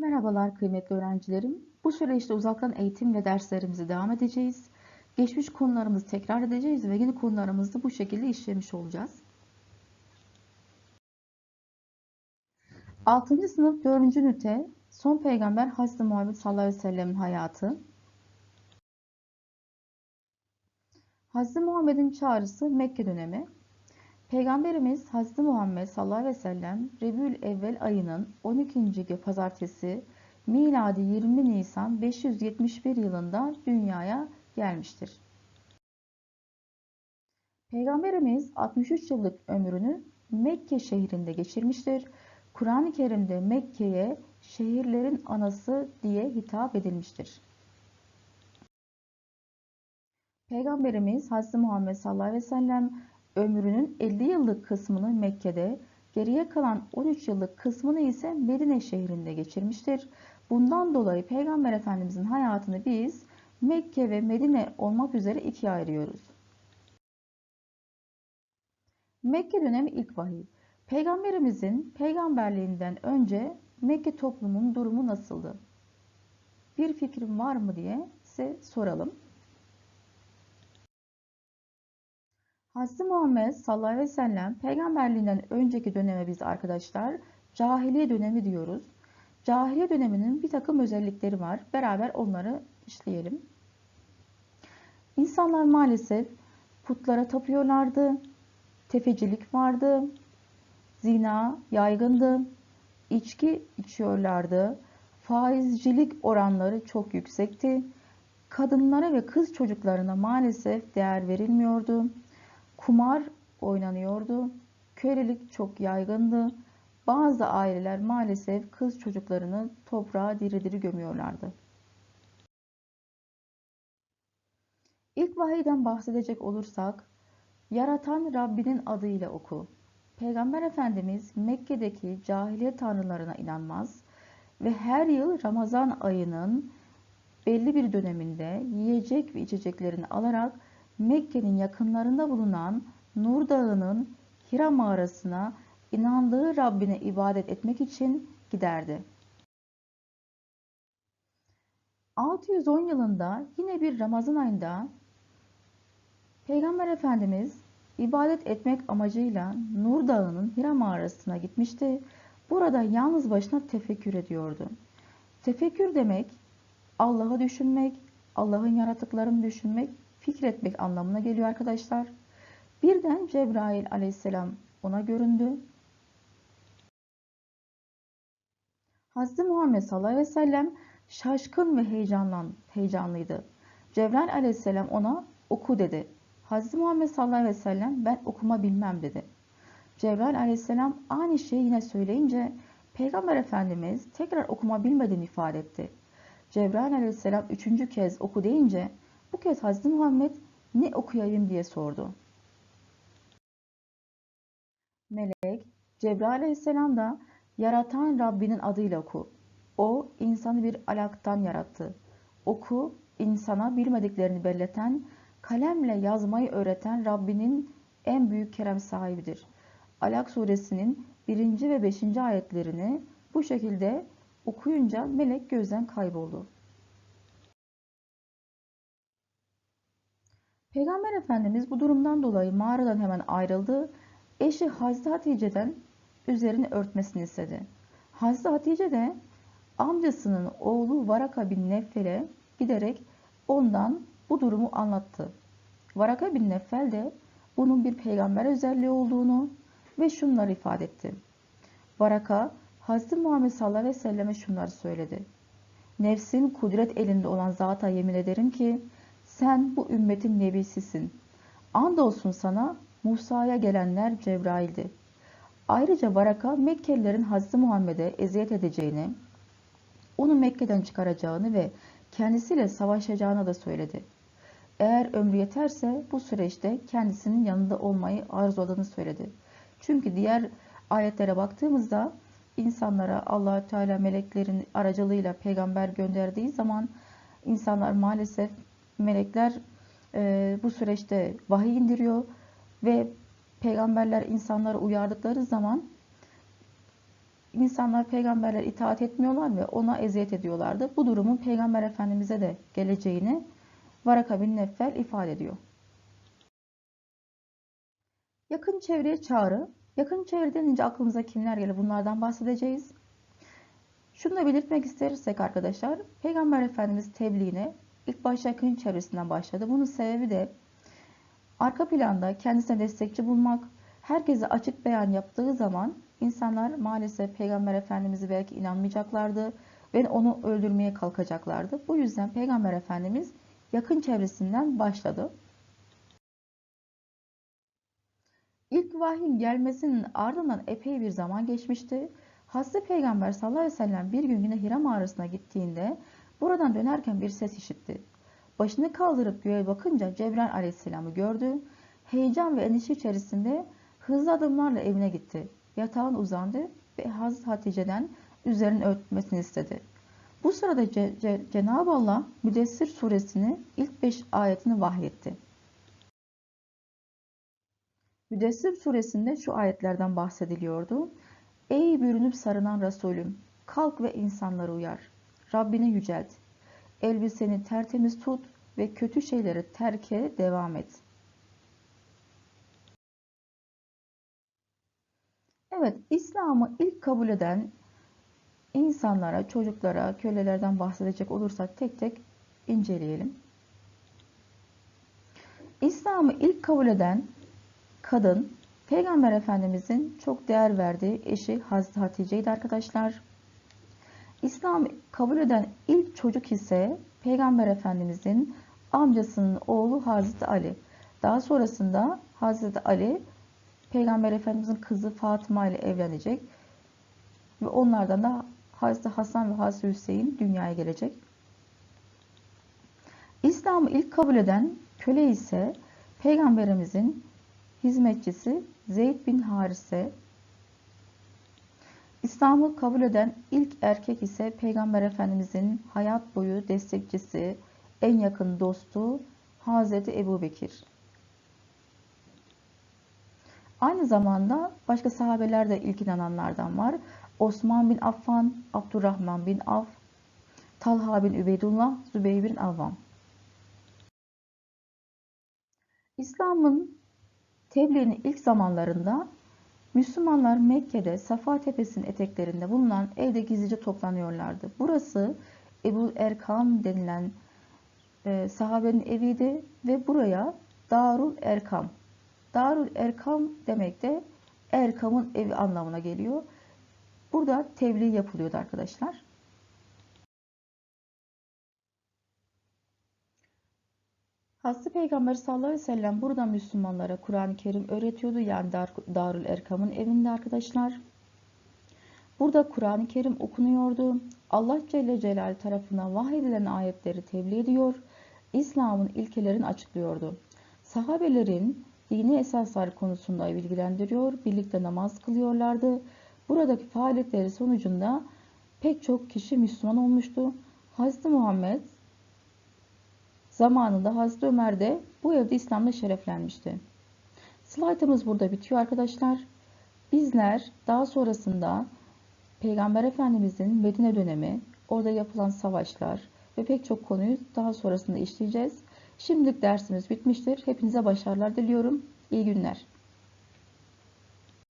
Merhabalar kıymetli öğrencilerim. Bu süreçte uzaktan eğitimle derslerimize devam edeceğiz. Geçmiş konularımızı tekrar edeceğiz ve yeni konularımızı bu şekilde işlemiş olacağız. 6. sınıf 4. ünite Son Peygamber Hazreti Muhammed sallallahu aleyhi ve sellem'in hayatı. Hazreti Muhammed'in çağrısı Mekke dönemi. Peygamberimiz Hazreti Muhammed sallallahu aleyhi ve sellem Rebül Evvel ayının 12. gün pazartesi miladi 20 Nisan 571 yılında dünyaya gelmiştir. Peygamberimiz 63 yıllık ömrünü Mekke şehrinde geçirmiştir. Kur'an-ı Kerim'de Mekke'ye şehirlerin anası diye hitap edilmiştir. Peygamberimiz Hazreti Muhammed sallallahu aleyhi ve sellem ömrünün 50 yıllık kısmını Mekke'de, geriye kalan 13 yıllık kısmını ise Medine şehrinde geçirmiştir. Bundan dolayı Peygamber Efendimizin hayatını biz Mekke ve Medine olmak üzere ikiye ayırıyoruz. Mekke dönemi ilk vahiy. Peygamberimizin peygamberliğinden önce Mekke toplumunun durumu nasıldı? Bir fikrim var mı diye size soralım. Hazreti Muhammed sallallahu aleyhi ve sellem peygamberliğinden önceki döneme biz arkadaşlar cahiliye dönemi diyoruz. Cahiliye döneminin bir takım özellikleri var. Beraber onları işleyelim. İnsanlar maalesef putlara tapıyorlardı. Tefecilik vardı. Zina yaygındı. içki içiyorlardı. Faizcilik oranları çok yüksekti. Kadınlara ve kız çocuklarına maalesef değer verilmiyordu. Kumar oynanıyordu. Kölelik çok yaygındı. Bazı aileler maalesef kız çocuklarını toprağa diri diri gömüyorlardı. İlk vahiyden bahsedecek olursak, Yaratan Rabbinin adıyla oku. Peygamber Efendimiz Mekke'deki cahiliye tanrılarına inanmaz ve her yıl Ramazan ayının belli bir döneminde yiyecek ve içeceklerini alarak Mekke'nin yakınlarında bulunan Nur Dağı'nın Hira mağarasına inandığı Rabbine ibadet etmek için giderdi. 610 yılında yine bir Ramazan ayında Peygamber Efendimiz ibadet etmek amacıyla Nur Dağı'nın Hira mağarasına gitmişti. Burada yalnız başına tefekkür ediyordu. Tefekkür demek Allah'ı düşünmek, Allah'ın yaratıklarını düşünmek, fikretmek anlamına geliyor arkadaşlar. Birden Cebrail aleyhisselam ona göründü. Hazreti Muhammed sallallahu aleyhi ve sellem şaşkın ve heyecanlan, heyecanlıydı. Cebrail aleyhisselam ona oku dedi. Hazreti Muhammed sallallahu aleyhi ve sellem ben okuma bilmem dedi. Cebrail aleyhisselam aynı şeyi yine söyleyince Peygamber Efendimiz tekrar okuma bilmediğini ifade etti. Cebrail aleyhisselam üçüncü kez oku deyince bu kez Hazreti Muhammed ne okuyayım diye sordu. Melek Cebrail aleyhisselam da yaratan Rabbinin adıyla oku. O insanı bir alaktan yarattı. Oku insana bilmediklerini belleten, kalemle yazmayı öğreten Rabbinin en büyük kerem sahibidir. Alak suresinin birinci ve beşinci ayetlerini bu şekilde okuyunca melek gözden kayboldu. Peygamber Efendimiz bu durumdan dolayı mağaradan hemen ayrıldı. Eşi Hazreti Hatice'den üzerini örtmesini istedi. Hazreti Hatice de amcasının oğlu Varaka bin Neffel'e giderek ondan bu durumu anlattı. Varaka bin Neffel de bunun bir peygamber özelliği olduğunu ve şunları ifade etti. Varaka, Hazreti Muhammed sallallahu aleyhi ve selleme şunları söyledi. Nefsin kudret elinde olan zata yemin ederim ki sen bu ümmetin nebisisin. Andolsun sana Musa'ya gelenler Cebrail'di. Ayrıca Varaka Mekkelilerin Hazreti Muhammed'e eziyet edeceğini, onu Mekke'den çıkaracağını ve kendisiyle savaşacağını da söyledi. Eğer ömrü yeterse bu süreçte kendisinin yanında olmayı arzuladığını söyledi. Çünkü diğer ayetlere baktığımızda insanlara allah Teala meleklerin aracılığıyla peygamber gönderdiği zaman insanlar maalesef melekler e, bu süreçte vahiy indiriyor ve peygamberler insanları uyardıkları zaman insanlar peygamberler itaat etmiyorlar ve ona eziyet ediyorlardı. Bu durumun peygamber efendimize de geleceğini Varaka bin Neffel ifade ediyor. Yakın çevreye çağrı. Yakın çevre denince aklımıza kimler gelir? Bunlardan bahsedeceğiz. Şunu da belirtmek istersek arkadaşlar, Peygamber Efendimiz tebliğine ilk başta yakın çevresinden başladı. Bunun sebebi de arka planda kendisine destekçi bulmak, herkese açık beyan yaptığı zaman insanlar maalesef Peygamber Efendimiz'i belki inanmayacaklardı ve onu öldürmeye kalkacaklardı. Bu yüzden Peygamber Efendimiz yakın çevresinden başladı. İlk vahyin gelmesinin ardından epey bir zaman geçmişti. Hazreti Peygamber sallallahu aleyhi ve sellem bir gün yine Hira mağarasına gittiğinde buradan dönerken bir ses işitti. Başını kaldırıp göğe bakınca Cebrail aleyhisselamı gördü. Heyecan ve endişe içerisinde hızlı adımlarla evine gitti. Yatağın uzandı ve Hazreti Hatice'den üzerini örtmesini istedi. Bu sırada Ce Ce Cenab-ı Allah Müdessir suresini ilk 5 ayetini vahyetti. Müdessir suresinde şu ayetlerden bahsediliyordu. Ey bürünüp sarınan Resulüm, kalk ve insanları uyar. Rabbini yücelt. Elbiseni tertemiz tut ve kötü şeyleri terke devam et. Evet, İslam'ı ilk kabul eden insanlara, çocuklara, kölelerden bahsedecek olursak tek tek inceleyelim. İslam'ı ilk kabul eden kadın Peygamber Efendimizin çok değer verdiği eşi Hazreti Hatice'ydi arkadaşlar. İslam kabul eden ilk çocuk ise Peygamber Efendimizin amcasının oğlu Hazreti Ali. Daha sonrasında Hazreti Ali Peygamber Efendimizin kızı Fatıma ile evlenecek ve onlardan da Hazreti Hasan ve Hazreti Hüseyin dünyaya gelecek. İslam'ı ilk kabul eden köle ise Peygamberimizin hizmetçisi Zeyd bin Harise. İslam'ı kabul eden ilk erkek ise Peygamber Efendimizin hayat boyu destekçisi, en yakın dostu Hazreti Ebu Bekir. Aynı zamanda başka sahabeler de ilk inananlardan var. Osman bin Affan, Abdurrahman bin Af, Talha bin Übeydullah, Zübeyir bin Avvam. İslam'ın tebliğinin ilk zamanlarında Müslümanlar Mekke'de Safa Tepesi'nin eteklerinde bulunan evde gizlice toplanıyorlardı. Burası Ebu Erkam denilen e, sahabenin eviydi ve buraya Darul Erkam. Darul Erkam demek de Erkam'ın evi anlamına geliyor. Burada tebliğ yapılıyordu arkadaşlar. Hazreti Peygamber sallallahu aleyhi ve sellem burada Müslümanlara Kur'an-ı Kerim öğretiyordu. Yani Dar Darül Erkam'ın evinde arkadaşlar. Burada Kur'an-ı Kerim okunuyordu. Allah Celle Celal tarafından vahyedilen ayetleri tebliğ ediyor. İslam'ın ilkelerini açıklıyordu. Sahabelerin dini esaslar konusunda bilgilendiriyor. Birlikte namaz kılıyorlardı. Buradaki faaliyetleri sonucunda pek çok kişi Müslüman olmuştu. Hazreti Muhammed Zamanında Hazreti Ömer de bu evde İslam'la şereflenmişti. Slaytımız burada bitiyor arkadaşlar. Bizler daha sonrasında Peygamber Efendimizin Medine dönemi, orada yapılan savaşlar ve pek çok konuyu daha sonrasında işleyeceğiz. Şimdilik dersimiz bitmiştir. Hepinize başarılar diliyorum. İyi günler.